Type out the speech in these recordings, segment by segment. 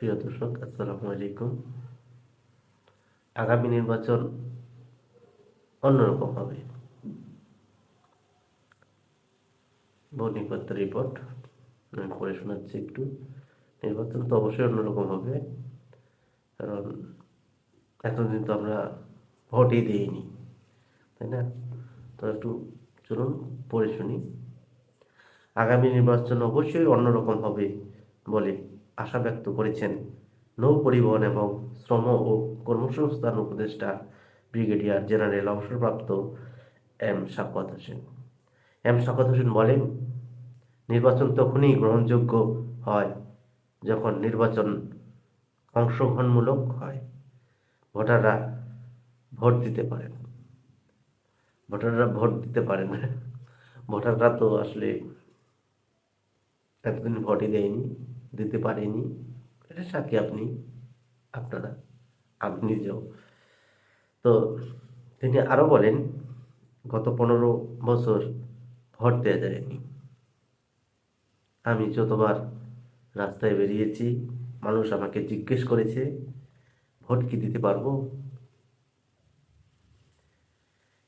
প্রিয় দর্শক, আসসালামু আলাইকুম। আগামী নির্বাচন অন্যরকম হবে। বর্ণিকর্তার রিপোর্ট আমি পড়ে শোনাচ্ছি একটু। নির্বাচন তো অবশ্যই অন্যরকম হবে, কারণ এতদিন তো আমরা ভোটই দিইনি, তাই না? তো একটু চলুন, পড়ে শুনি। আগামী নির্বাচন অবশ্যই অন্যরকম হবে বলে আশা ব্যক্ত করেছেন। নৌ পরিবহন এবং শ্রম ও কর্মসংস্থান উপদেষ্টা ব্রিগেডিয়ার জেনারেল অবসরপ্রাপ্ত এম শাকত হোসেন। এম শাকত হোসেন বলেন, নির্বাচন তখনই গ্রহণযোগ্য হয় যখন নির্বাচন অংশগ্রহণমূলক হয়। ভোটাররা ভোট দিতে পারেন। ভোটাররা ভোট দিতে পারেন। ভোটাররা তো আসলে এতদিন ভোটই দেয়নি। দিতে পারেনি। এটা সাথে আপনি, আপনারা, আপনি নিজেও তো তিনি আরও বলেন, গত পনেরো বছর ভোট দেওয়া যায়নি। আমি যতবার রাস্তায় বেরিয়েছি, মানুষ আমাকে জিজ্ঞেস করেছে, ভোট কি দিতে পারব?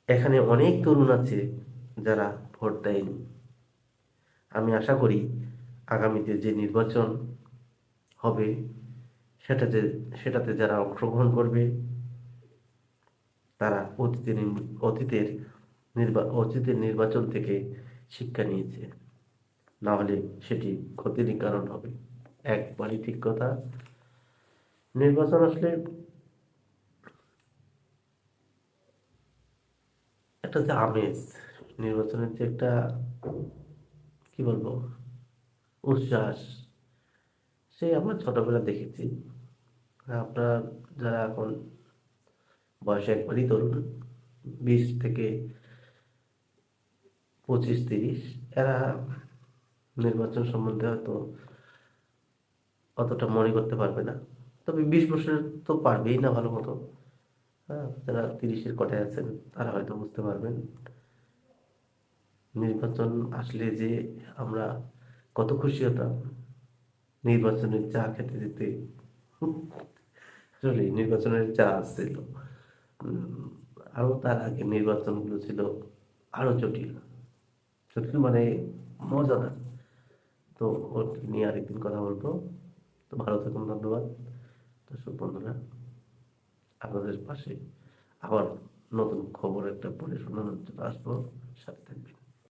এখানে অনেক তরুণ আছে যারা ভোট দেয়নি। আমি আশা করি আগামীতে যে নির্বাচন হবে, সেটাতে সেটাতে যারা অংশগ্রহণ করবে, তারা অতীতের অতীতের নির্বা, অতীতের নির্বাচন থেকে শিক্ষা নিয়েছে। না হলে সেটি ক্ষতিরই কারণ হবে। একবারই ঠিক কথা, নির্বাচন আসলে একটা যে আমেজ, নির্বাচনের যে একটা, কি বলব? উচ্ছ্বাস। সে আমরা ছোটবেলা দেখেছি। আপনার যারা এখন বয়স একবারই ধরুন বিশ থেকে পঁচিশ, তিরিশ, এরা নির্বাচন সম্বন্ধে হয়তো অতটা মনে করতে পারবে না। তবে বিশ বছরের তো পারবেই না ভালো মতো। হ্যাঁ যারা তিরিশের কটায় আছেন, তারা হয়তো বুঝতে পারবেন। নির্বাচন আসলে যে আমরা কত খুশি হতাম। নির্বাচনের চা খেতে যেতে। সরি নির্বাচনের চা আসছিল উম, আরও তার আগে নির্বাচনগুলো ছিল আরও জটিল। জটিল মানে মজাদার। তো ওর নিয়ে আরেকদিন কথা বলব। তো ভালো থাকুন ধন্যবাদ। দর্শক বন্ধুরা আপনাদের পাশে আবার নতুন খবর একটা পড়ে শোনানোর জন্য আসব। সাথে থাকবেন।